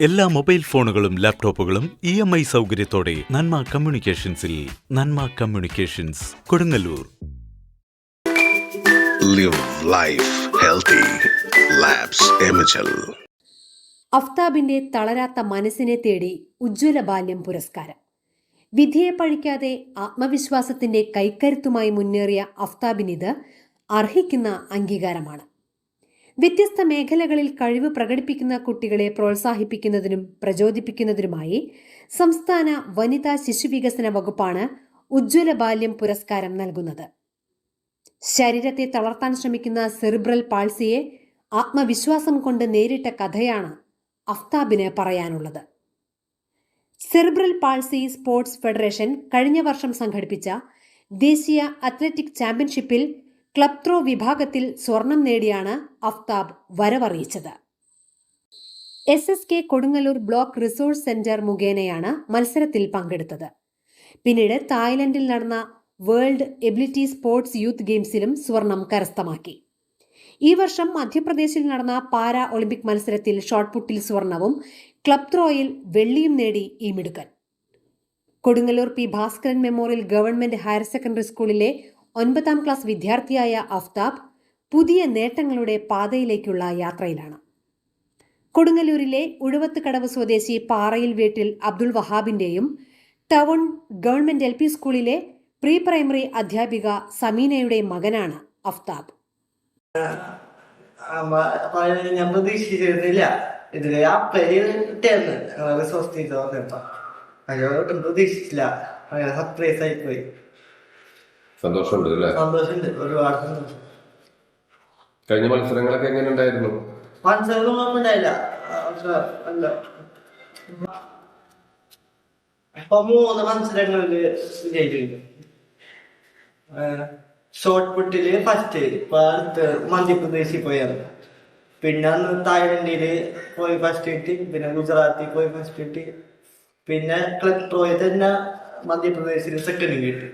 എല്ലാ മൊബൈൽ ഫോണുകളും ലാപ്ടോപ്പുകളും ഇ എം ഐ സൗകര്യത്തോടെ നന്മ കമ്മ്യൂണിക്കേഷൻസിൽ Nanma communications Kodungallur. Live life healthy. അഫ്താബിന്റെ തളരാത്ത മനസ്സിനെ തേടി ഉജ്ജ്വല ബാല്യം പുരസ്കാരം. വിധിയെ പഴിക്കാതെ ആത്മവിശ്വാസത്തിന്റെ കൈക്കരുത്തുമായി മുന്നേറിയ അഫ്താബിനിത് അർഹിക്കുന്ന അംഗീകാരമാണ്. വ്യത്യസ്ത മേഖലകളിൽ കഴിവ് പ്രകടിപ്പിക്കുന്ന കുട്ടികളെ പ്രോത്സാഹിപ്പിക്കുന്നതിനും പ്രചോദിപ്പിക്കുന്നതിനുമായി സംസ്ഥാന വനിതാ ശിശുവികസന വകുപ്പാണ് ഉജ്ജ്വല ബാല്യം പുരസ്കാരം നൽകുന്നത്. ശരീരത്തെ തളർത്താൻ ശ്രമിക്കുന്ന സെറിബ്രൽ പാൾസിയെ ആത്മവിശ്വാസം കൊണ്ട് നേരിട്ട കഥയാണ് അഫ്താബിന് പറയാനുള്ളത്. സെറിബ്രൽ പാൾസി സ്പോർട്സ് ഫെഡറേഷൻ കഴിഞ്ഞ വർഷം സംഘടിപ്പിച്ച ദേശീയ അത്ലറ്റിക് ചാമ്പ്യൻഷിപ്പിൽ ക്ലബ് ത്രോ വിഭാഗത്തിൽ സ്വർണം നേടിയാണ് Aftab വരവറിയിച്ചത്. S S K Kodungallur block resource centre മുഖേനയാണ് മത്സരത്തിൽ പങ്കെടുത്തത്. പിന്നീട് തായ്ലൻഡിൽ നടന്ന വേൾഡ് എബിലിറ്റി സ്പോർട്സ് യൂത്ത് ഗെയിംസിലും സ്വർണം കരസ്ഥമാക്കി. ഈ വർഷം മധ്യപ്രദേശിൽ നടന്ന പാരാ ഒളിമ്പിക് മത്സരത്തിൽ ഷോട്ട്പുട്ടിൽ സ്വർണവും ക്ലബ് ത്രോയിൽ വെള്ളിയും നേടി ഈ മിടുക്കൻ. Kodungallur P Bhaskaran memorial government higher secondary സ്കൂളിലെ ഒൻപതാം ക്ലാസ് വിദ്യാർത്ഥിയായ അഫ്താബ് പുതിയ നേട്ടങ്ങളുടെ പാതയിലേക്കുള്ള യാത്രയിലാണ്. കൊടുങ്ങല്ലൂരിലെ ഉഴുവത്തുകടവ് സ്വദേശി പാറയിൽ വീട്ടിൽ അബ്ദുൾ വഹാബിന്റെയും ടൗൺ ഗവൺമെന്റ് എൽ സ്കൂളിലെ പ്രീ പ്രൈമറി അധ്യാപിക സമീനയുടെ മകനാണ് അഫ്താബ്. ഞാൻ പ്രതീക്ഷിച്ചിരുന്നില്ല. ഇതിൽ ആ പേര് പറഞ്ഞപ്പോ അയ്യോ ഒട്ടും പ്രതീക്ഷിച്ചില്ല. സർപ്രൈസ് ആയി പോയി. സന്തോഷമുണ്ട് അല്ലേ? സന്തോഷമുണ്ട്. ഒരുപാട് സന്തോഷം. കഴിഞ്ഞ മത്സരങ്ങളൊക്കെ എങ്ങനെ ഉണ്ടായിരുന്നു മത്സരമൊന്നും ഉണ്ടായില്ല പക്ഷെ അല്ല. ഇപ്പൊ മൂന്ന് മത്സരങ്ങളിൽ വിജയിച്ചിട്ടുണ്ട് ഷോർട്ട് പുട്ടിൽ ഫസ്റ്റ് ഇപ്പൊ അടുത്ത് മധ്യപ്രദേശിൽ പോയത് പിന്നെ അന്ന് തായ്ലൻഡിൽ പോയി ഫസ്റ്റ് കിട്ടി പിന്നെ ഗുജറാത്തിൽ പോയി ഫസ്റ്റ് കിട്ടി. പിന്നെ ക്ലബ് ത്രോയിൽ തന്നെ മധ്യപ്രദേശിൽ സെക്കൻഡ് കിട്ടി.